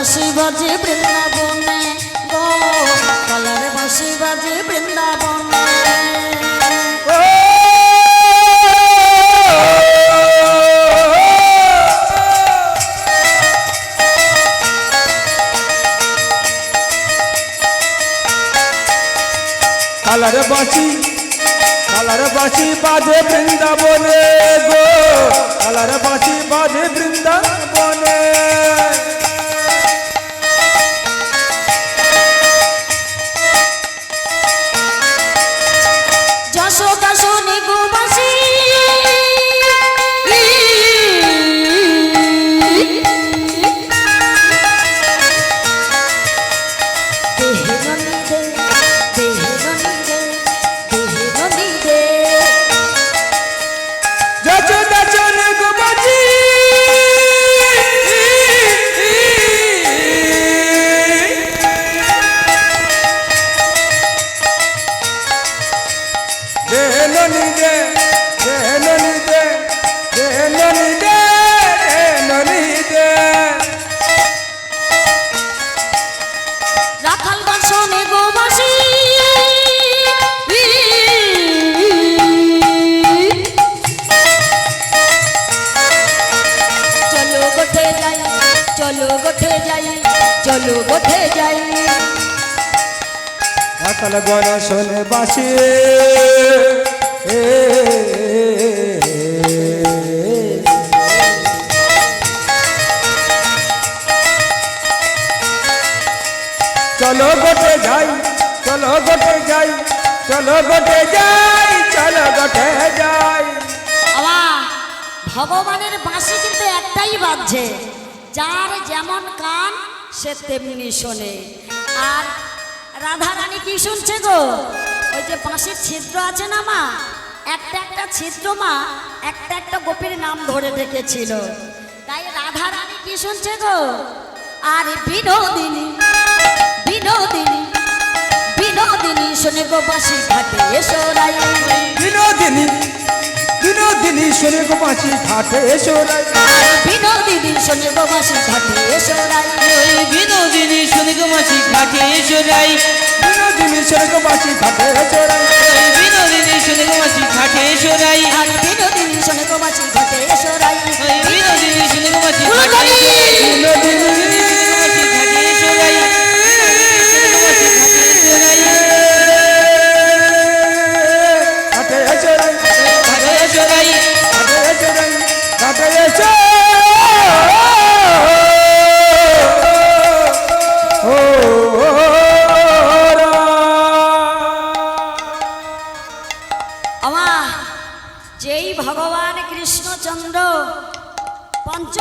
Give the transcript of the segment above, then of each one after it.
বসি বাজে বৃন্দাবনে গো, কলারে বসি বাজে বৃন্দাবনে। কালার বাঁচি কালার বাঁচি বাজে বৃন্দাবনে গো, কালার বাঁচি বাজে বৃন্দাবনে। সকাল বন বাসি। চলো গোটে যাই, চলো গোটে যাই, চলো গোটে যাই, চলো গোটে যাই। ভগবানের বাঁশি কিন্তু একটাই বাজছে যার যেমন কান, সে তেমনি শোনে। আর রাধা রানী কি শুনছে গো? ওই যে বাঁশির ছিদ্র আছে না মা? একটা একটা ছিদ্র মা, একটা একটা গোপীর নাম ধরে রেখেছিল তাই রাধা রানী কি শুনছে গো? আর বিনোদিনী বিনোদিনী বিনোদিনী, শোনে গো বাঁশি ঘাটে এসো রাই বিনোদিনী বিনোদিনী শোনে গো বাঁচি ঘাটে এসো রাই বিনোদিনী শোনে গো বাঁশি ঘাটে এসো রাই ওই বিনোদিনী শুনে মাছি ঘাটে এসরাই বিনোদিনী শোনে গো বাঁচি ঘাটে এসো রাই ওই বিনোদিনী শুনে মাছি ঘাটে এসরাই আর বিনোদিনী শোনে গো বাঁশি ঘাটে এসো রাই ওই বিনোদিনী শুনে মাছি ঘাটে ফুলকলি! এসরাই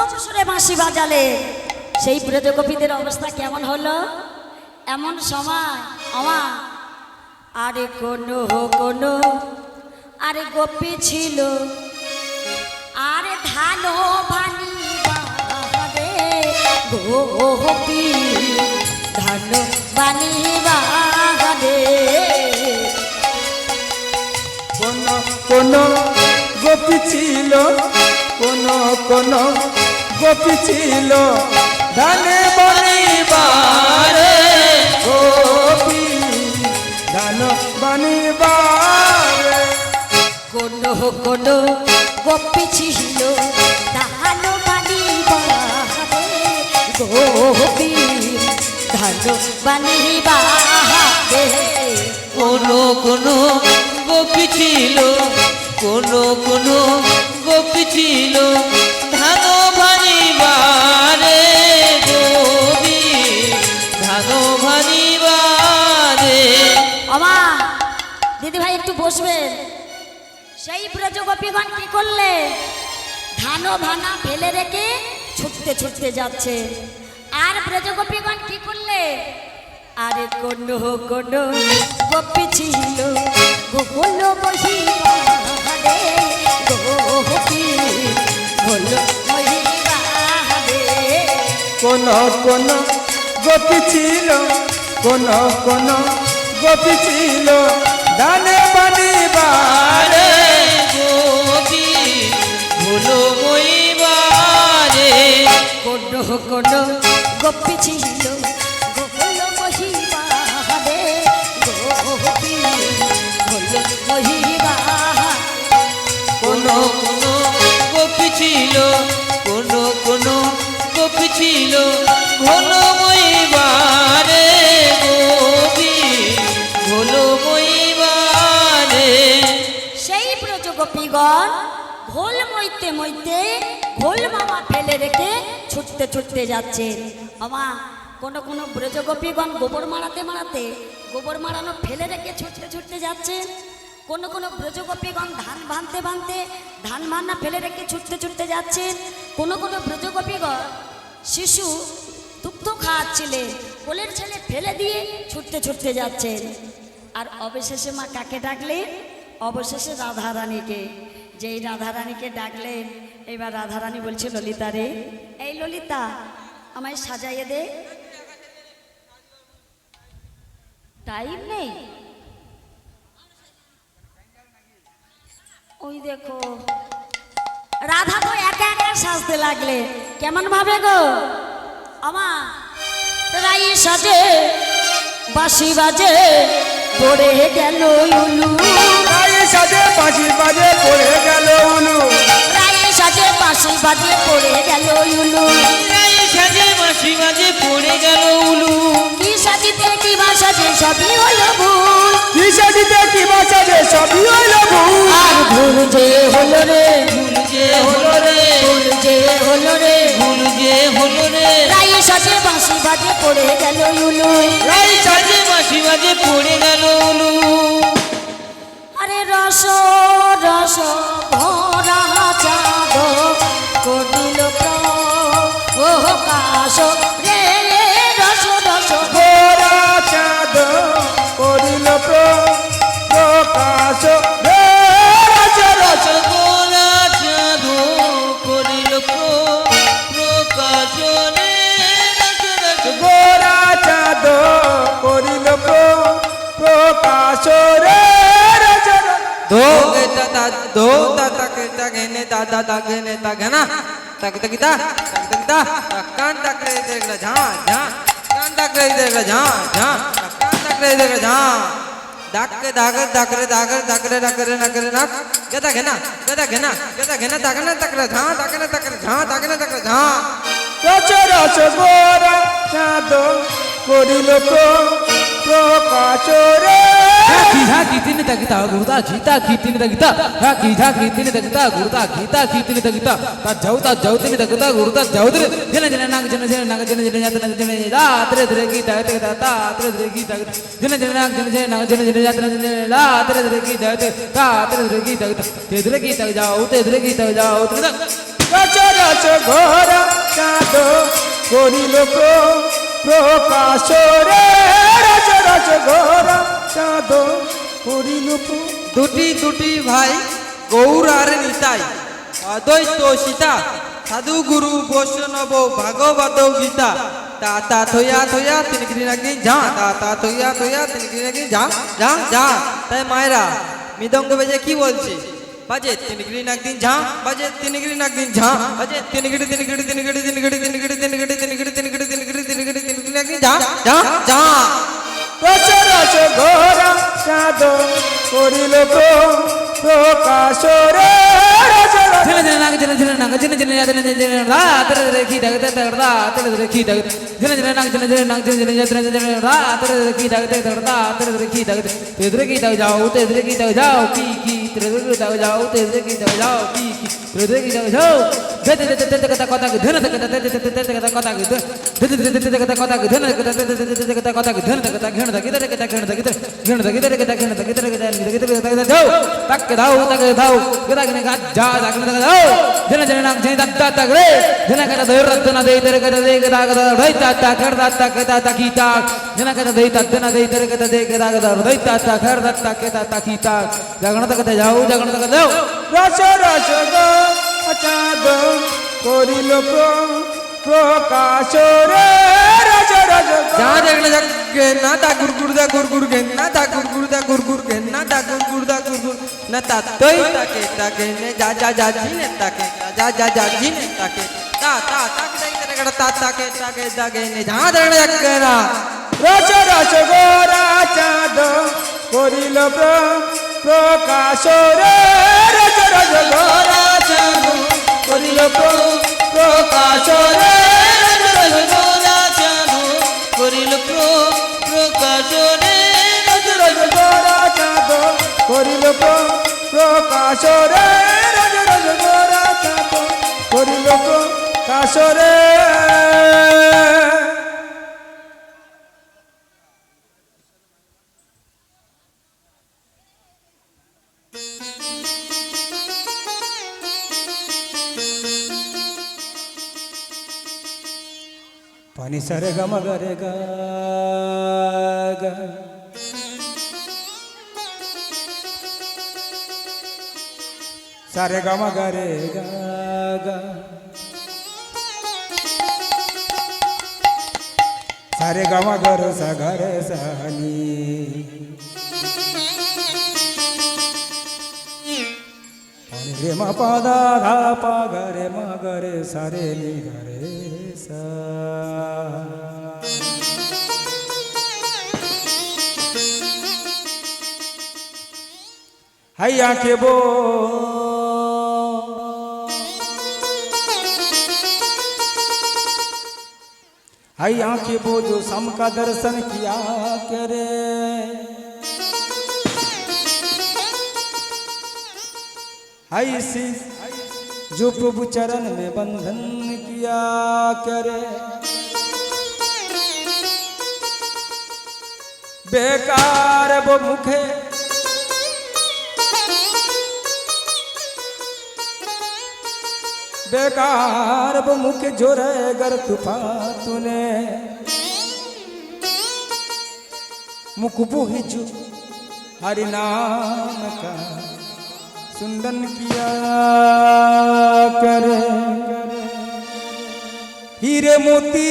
পঞ্চম সুরে বাঁশি বাজালে। সেই ব্রজগোপীদের অবস্থা কেমন হলো? এমন সময়, আমা, আরে কোনো কোনো, আরে গোপী ছিল। আরে ধানো ভানি বাহারে গোপী, ধান বানি বাহারে কোন কোন গোপী ছিল, কোন কোন গোপী ছিল। ধানে বনিবারে গোপী ধান বনিবারে কোনো কোনো গোপী ছিল ধান বানি গোপী ধান বানি বাহারে কোনো কোনো গোপী ছিল কোনো কোনো গোপীগণ কি করলে? ধান ভানা ফেলে রেখে ছুটতে ছুটতে যাচ্ছে। আর ব্রজ গোপীগণ কি করলে? আরে কোন কোন গোপী ছিল কোন কোন গোপী ছিল, কোন কোন গোপী ছিল, ধানে বনিবারে মইবারে কোন কোন গোপী ছিল গোকুল মহিবাদে গোপী হল মহিবাদে কোনো কোনো গোপী ছিল কোনো কোনো গোপী ছিল ঘন মইবারে গোপী ঘন মইবারে সেই ব্রজগোপীগণ ঘোল মইতে মইতে ঘোল মামা ফেলে রেখে ছুটতে ছুটতে যাচ্ছে। মামা কোনো কোনো ব্রজগোপীগণ গোবর মারাতে মারাতে গোবর মারানো ফেলে রেখে ছুটতে ছুটতে যাচ্ছে। কোনো কোনো ব্রজগোপীগণ ধান ভাঙতে ভাঙতে ধান ভান্না ফেলে রেখে ছুটতে ছুটতে যাচ্ছেন কোনো কোনো ব্রজগোপীগণ শিশু দুগ্ধ খাওয়াচ্ছিলেন কোলের ছেলে ফেলে দিয়ে ছুটতে ছুটতে যাচ্ছেন আর অবশেষে মা কাকে ডাকলেন অবশেষে রাধারানীকে। যেই রাধারানীকে ডাকলেন এবার রাধারানী বলছে, ললিতা রে, এই ললিতা, আমায় সাজাইয়ে দে। টাইম নেই। ওই দেখো, রাধা তো একা একা সাজতে লাগলে, কেমন ভাবে গো? আমা রাই সাজে, বাঁশি বাজে, পড়ে গেল উলু গায়ে সাজে বাজি বাজে, পড়ে গেল উলু রাই সাজে বাঁশি বাজে পড়ে গেল উলু। সাজে মাসি মাঝে পড়ে গেল উলু। কি সাজিতে কি বাসাজে সবই হলো ভুল। কি সাজিতে কি বাসাজে সবই হইল ভুল। আর ভুল যে হলো রে ভুল যে হলো রে ভুল যে হলো রে। ভুল যে হলো রে। রাই সাজে বাঁশি বাজে পড়ে গেল উলু। রায়ে সাজে মাসি মাঝে পড়ে গেল উলু। আরে রস রস ভরা दादा दो दादा करता घेने दादा दा घेने ता तक तक ता तक तक ता कान तक रे देख ला जा जा कान तक रे देख ला जा जा कान तक रे देख ला जा दाग के दागर दागरे दागर दागरे नकरे नकरे नक गदा घेना गदा घेना गदा घेना दागना तकरे झा दागना तकरे झा दागना तकरे झा প্রচার গোরা চাঁদ করিল প্রকাশ রে की झाकी झाकी, तिन तगता गुरुदा जीता, की तिन तगता झाकी झाकी, तिन तगता गुरुदा गीता की तिन तगता ता जवता जवतिन तगता गुरुदा जवतिर जन जन, नाग, जन जन, नाग, जन जन, जात, नाग, जन ला, त्रे त्रे की तगत तगता ता, त्रे त्रे की तगत जन जन, नाग, जन जन, नाग, जन जन जातन जन ला, त्रे त्रे की तगत ता, त्रे त्रे की तगत ते त्रे की तग जाओ ते त्रे की तग जाओ त्रे तग রচ রচ ঘোর কাঁদ করিল প্রকাশ রে রচ রচ ঘোরা চাঁদ করিল প্র- দুটি দুটি ভাই গৌর আর নিতাই অদ্বৈত সীতা সাধু গুরু বৈষ্ণব ভাগবত গীতা তা তা থইয়া থইয়া তিনি গিরি যা তা তা থইয়া থইয়া তিনি গিরি নাকি যা যা যা তাই মায়েরা মৃদঙ্গ বেজে কি বলছে বাজে তিনি গিরি একদিন ঝা বাজে তিনি গিরি একদিন ঝা বাজে তিনি গিরি তিনি গিরি তিনি গিরি তিনি গিরি তিনি গিরি তিনি গিরি তিনি গিরি তিনি গিরি তিনি গিরি তিনি গিরি তিনি গিরি একদিন যা যা যা রস ঘোরা চাঁদ করিল প্র- প্রকাশ चले జన నాగ चले జన నాగ चले జన జన चले జన రా తర की కీ దగ తర తర రా తర తర కీ चले జన జన चले జన జన चले జన జన चले జన రా తర తర కీ దగ తర తర రా తర तेरे కీ దగ तेदर की दग जाओ तेरे की दग जाओ की की तेरे की दग जाओ तेरे की दग जाओ की की तेरे की दग जाओ धन धन धन धन कथा कथा धन धन धन धन धन धन कथा कथा धन धन धन धन कथा कथा धन धन धन धन धन कथा कथा धन धन कथा घेण धन कथा घेण धन कथा घेण धन कथा घेण धन कथा घेण धन कथा जाओ तक दाओ तक दाओ कथा घेण का जा जा ಸಮದಗದ ಜನ ಜನ ಜನಿತ ಅತ್ತ ತಗರೆ ಜನ ಕದ ದೈರತ್ತನ ದೈತರ ಕದ ದೇಗದಾಗದ ರೈತ ಅತ್ತ ಕರ್ದತ್ತ ಕದಾತ ಕೀತಾ ಜನ ಕದ ದೈತ ಅತ್ತನ ದೈತರ ಕದ ದೇಗದಾಗದ ರೈತ ಅತ್ತ ಕರ್ದತ್ತ ಕದಾತ ಕೀತಾ ಜಗಣದ ಕದ ಜಾವು ಜಗಣದ ಕದ ಜಾವು ರಸ ರಸ ಅಚಾದ ಕೋರಿ ಲೋಕ প্রকাশ রে রাজ রাজ যা দেখলে যাক না তা গুরগুর দা গুরগুর গেন না তা গুরগুর দা গুরগুর গেন না তা গুরগুর দা গুরগুর न तोई तके तके ने जा जा जा जी ने तके जा जा जा जी ने तके ता ता तक दई तेरे गड़ ता तके तके दगे ने जा दरण एकरा রচ রচ, গোরা চাঁদ করিল প্রকাশ রে। রচ রচ, গোরা চাঁদ করিল প্রকাশ রে। রচ রচ, গোরা চাঁদ করিল প্রকাশ করিল প্রকাশ রে রজ রজ গোরা তাপ করিল প্রকাশ রে పని సరగమగరగా सारे ग मगरे ग। ग सारे ग मगर सा घरे सनी रे म पदा, धा पा गरे म गरे सारे नि गरे सा। हैया के बो हैया के बो जो सम का दर्शन किया करे। हाय सी जो प्रभु चरण में बंधन किया करे। बेकार वो मुखे बेकार वो मुखे जोरे गर तुफा तूने मुख बुहि जो हरि नाम का सुंदन किया करे हीरे मोती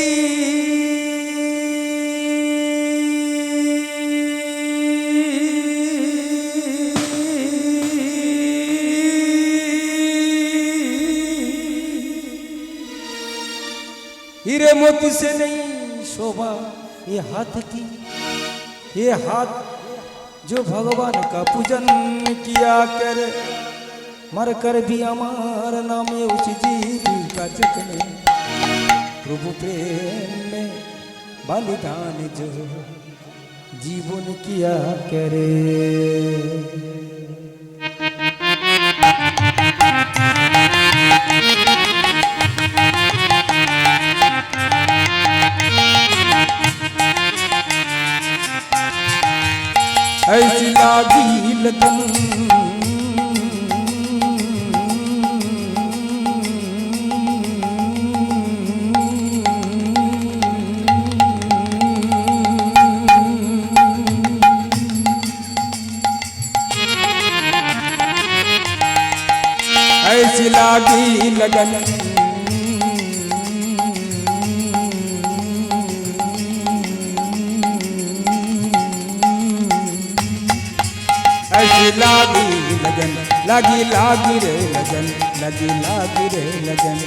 मोती से नहीं शोभा ये हाथ की ये हाथ जो भगवान का पूजन किया कर मर कर भी अमार नाम उस जीविका चितने प्रभु प्रेम में बलिदान जो जीवन किया करे लागी लगन ऐसी लागी लगन लागी लगन लागी लागी रे लगन लगी लागी रे लगन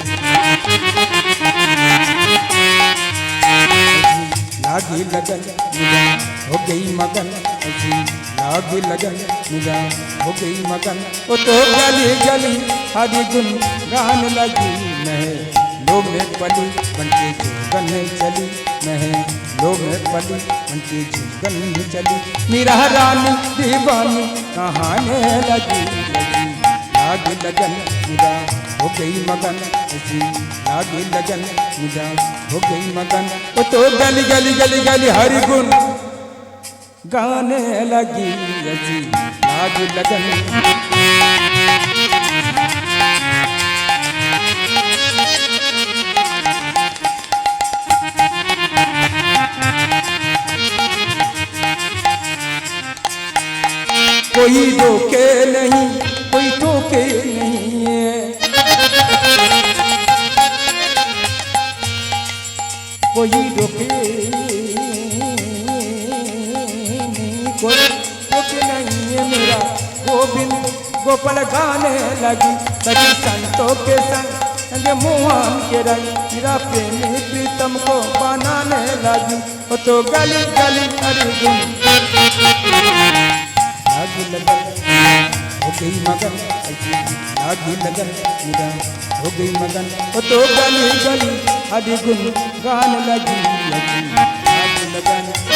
लागी लगन निगाह हो गई मगन ऐसी लागी लगन निगाह हो गई मगन वो तो गली गली हरी गुन गान लगी मैं लोग में पली, बनके जोगन में चली। मैं लोग में पली, बनके जोगन में चली। मेरा रानी दीवानी, कहाने लगी लगी। लाग लगन निगाह हो गई मगन। ऐसी लाग लगन निगाह हो गई मगन। वो तो गली गली गली गली, हरि गुन गाने लगी ऐसी लाग लगन गोपाल गाने लगी सभी संतों के संग। मोहन के रंग मेरा प्रेमी प्रीतम को बनाने लगी। वो तो गली गली अर्जुन लागी लगन, हो गई मगन। लागी लगन मेरा हो गई मगन। वो तो गली गली हरी गुन गान लगी लगी। लागी लगन।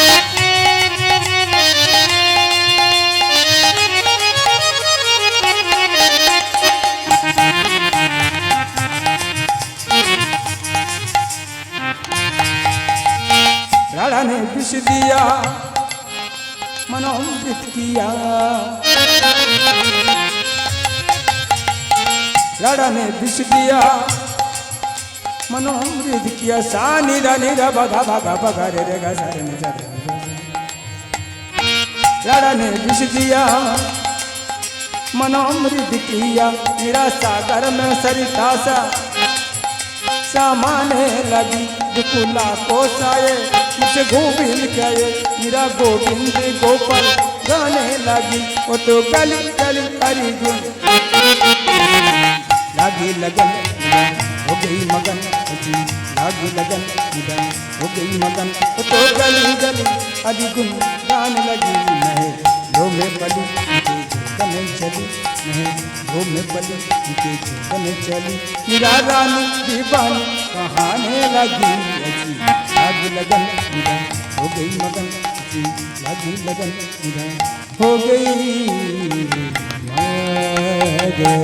राधा ने विष दिया मनोमृत किया। राधा ने विष दिया मनोमृत किया। सा निरा निरा बगा बगा बगा रे रे गा सा रे नि सा रे। नि राधा ने विष दिया मनोमृत किया। मेरा सागर में सरिता सा सामाने लगी, दुकुला को साये मुझे गोविंद कहे मेरा गोविंद गोपाल गाने लगी, वो तो गली गली हरी गुन लागी लगन, हो गई मगन, जी, लागी लगन हो गई मगन, वो तो गली गली हरी गुन गाने लगी में पली मुझे कने चली। नहीं लो में पली मुझे चली। मेरा रानी दीवानी कहाने लगी। अजी लाग लगन लगन, हो गई मगन। जी लाग लगन लगन, हो गई मगन।